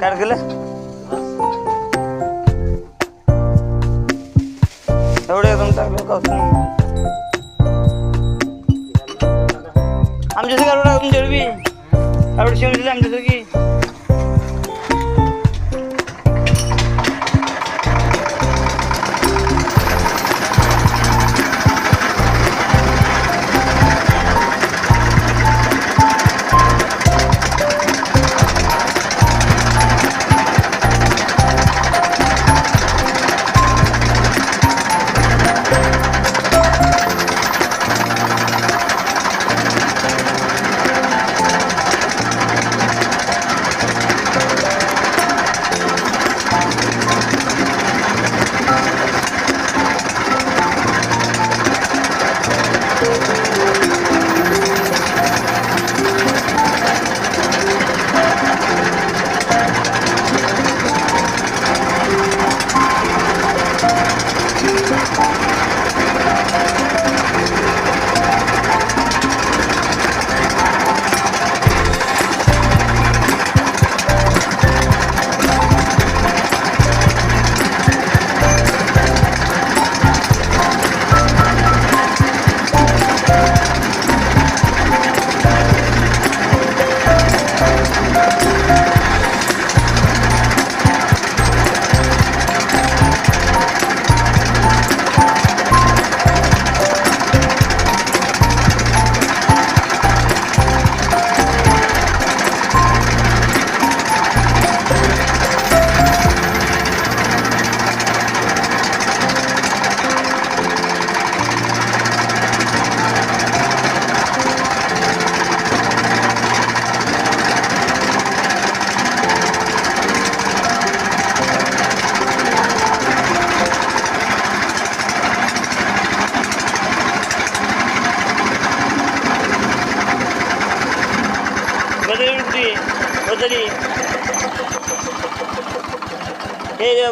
काय केलं एवढे एकदम टाकलं का आमच्यासाठी काढून तुमच्या बी काढून शिवून दिली आमच्यासाठी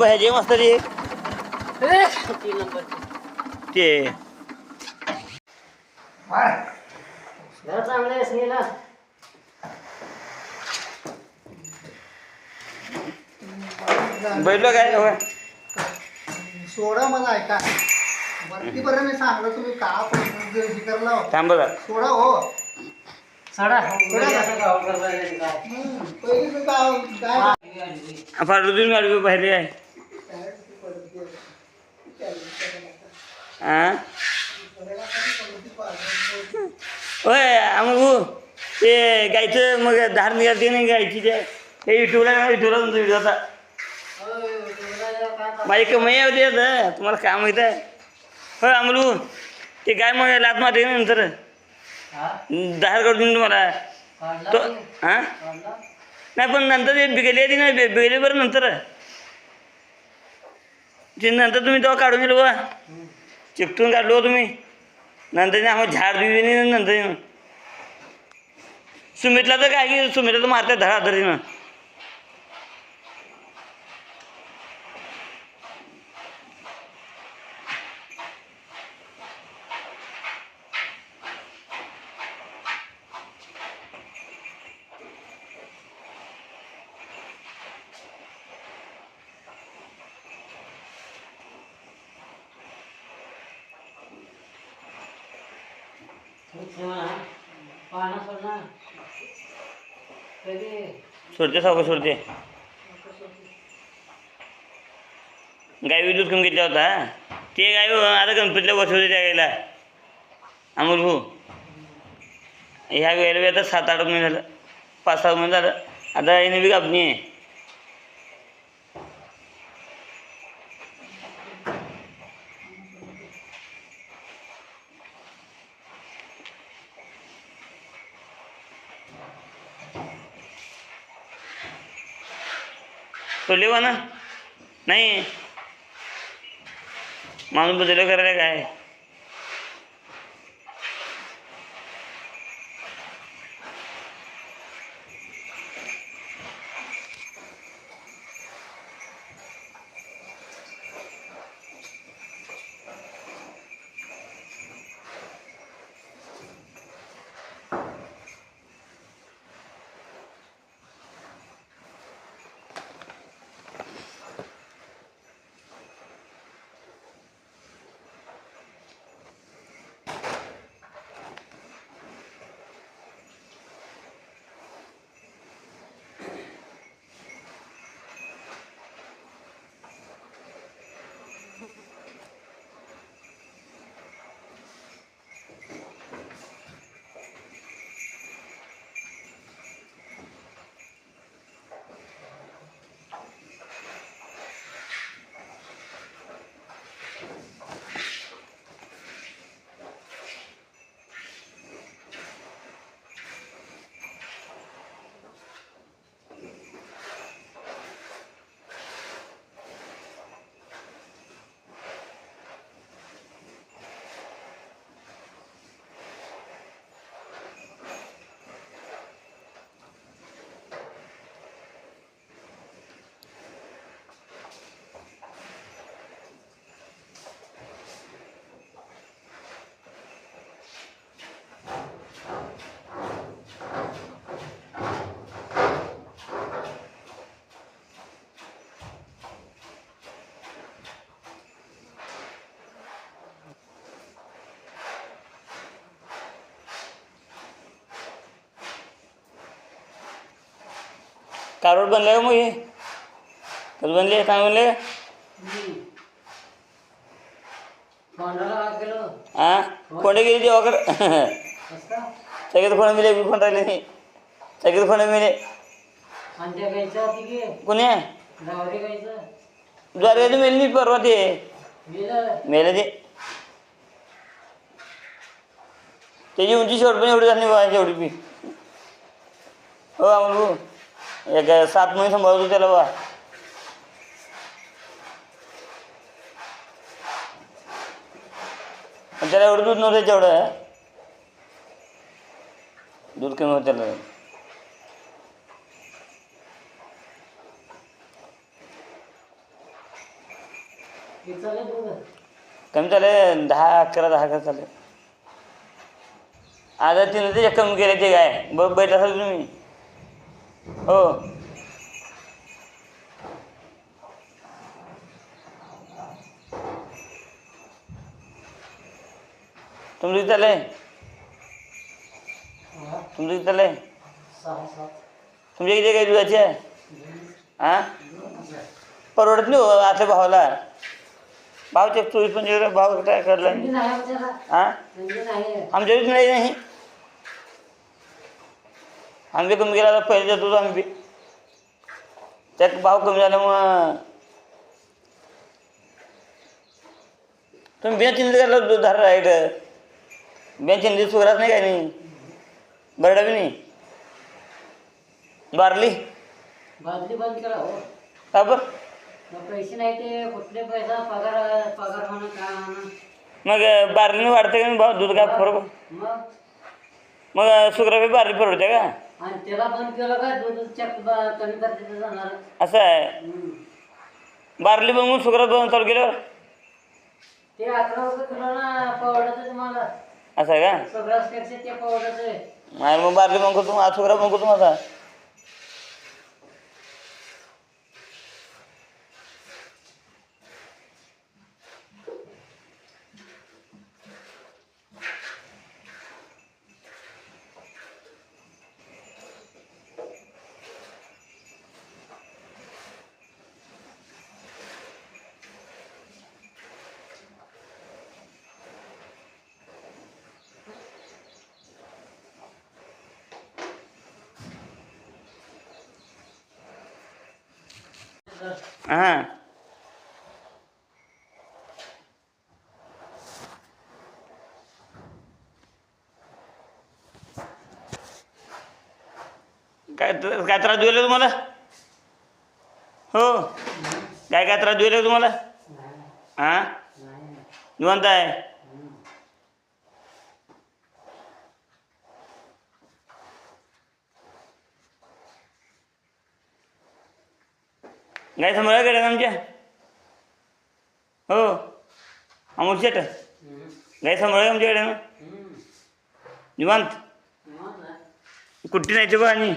हे ह्याचे मस्त रे तीन नंबर ते. गेला बैठलो काय होय. सोडा मला ऐका वरतीपर्यंत मी सांगलं तुम्ही का करला थांब सोडा हो. तुम्ही गाडी बाहेर आहे. हा होय आम्ही ते गायचं मग धार निघालते नाही गायची ते हे युट्यूबला युट्यूबला तुमचा व्हिडिओ होता माझी कमाई होती आता तुम्हाला काय माहीत आहे होय अमलू ते काय मग लात मारते ना नंतर धार काढून देईन तुम्हाला तो हां नाही पण नंतर ते बिगले आधी नाही बिगले बरं नंतर ते नंतर तुम्ही तेव्हा काढून दिलं बा. चिपटून काढलो तुम्ही. नंतर आम्हाला झाड दिली नाही नंतर सुमितला तर काय की सुमितला तर मारतात धडा सोडते सावका सोडते. गाय दूध कमी घेतला होता ते गाय आता गणपतीला बसवते त्या गायला अमोल भाऊ ह्या गायला आता सात आठ महिने झालं पाच सहा महिने झालं. आता याने बी कापणी आहे. सोडले ना नाही. माणूस बुजलं करायला काय? कारवड बनले का मग हे. कसं बनले? काय बनले? हां कोणते गेले देवाकडे कसं का सगळेच कोण मिले मी कोण राहिले नाही. सगळेच कोण मिले. कोणी? द्वारे मेल मी परवा ते. मेले? ते. त्याची उंची शेवट पण एवढी झाली बा शेवटी बी. हो अमरू एक सात महिने सांभाळतो त्याला बा त्याला एवढं दूध नव्हतं तेवढं. दूध कमी होतं त्याला. हे चालेल कमी झाले दहा अकरा दहा अकरा चाले आता तिने ते कमी केले ते काय? ब बैठ असाल तुम्ही. हो. तुमचं चाललंय हा, तुमचं सहा सात तुमच्या किती काय दुधाची आहे? हां परवडत नाही हो आतल्या भावाला. भाव ते चोवीस पंचवीस भाव काय करला हां आमच्या वेळेस नाही. आम्ही कमी केला तर पहिले देत होतो. त्यात भाव कमी झाल्यामुळं तुम्ही बिया चिंता करायला दूध धार राईट बिया चिंती सुगराच नाही काय नाही. बरडा बी नाही. बारली? बादली बंद करा हो. का बरं? मग पैसे नाही ते कुठले पैसा? पगार पगार म्हणा काय म्हणा. मग बारलीने वाढते का नाही भाव? दूध काय फरक? मग मग सुगरा बी बारली परवडते का? आणि त्याला बंद केलं का दूध चेक कमी करते जाणार. असं आहे. बारली बघून सुगरा दोन चालू केल्यावर? ते अकरा रुपये किलो ना तुम्हाला. असं आहे का? सगळ्याच पेक्षा ते आहे मग बारली मग तुम्ही आज सुगरा मग तुम्हाला हां. काय काय त्रास दिला तुम्हाला? हो. काय काय त्रास दिला तुम्हाला? हा हां? निवांत आहे? गाय सांभाळा कडे आमच्या हो अमोल शेट. गाय सांभाळा आमच्याकडे ना हम्म. निवांत. कुट्टी नाही ते बा आणि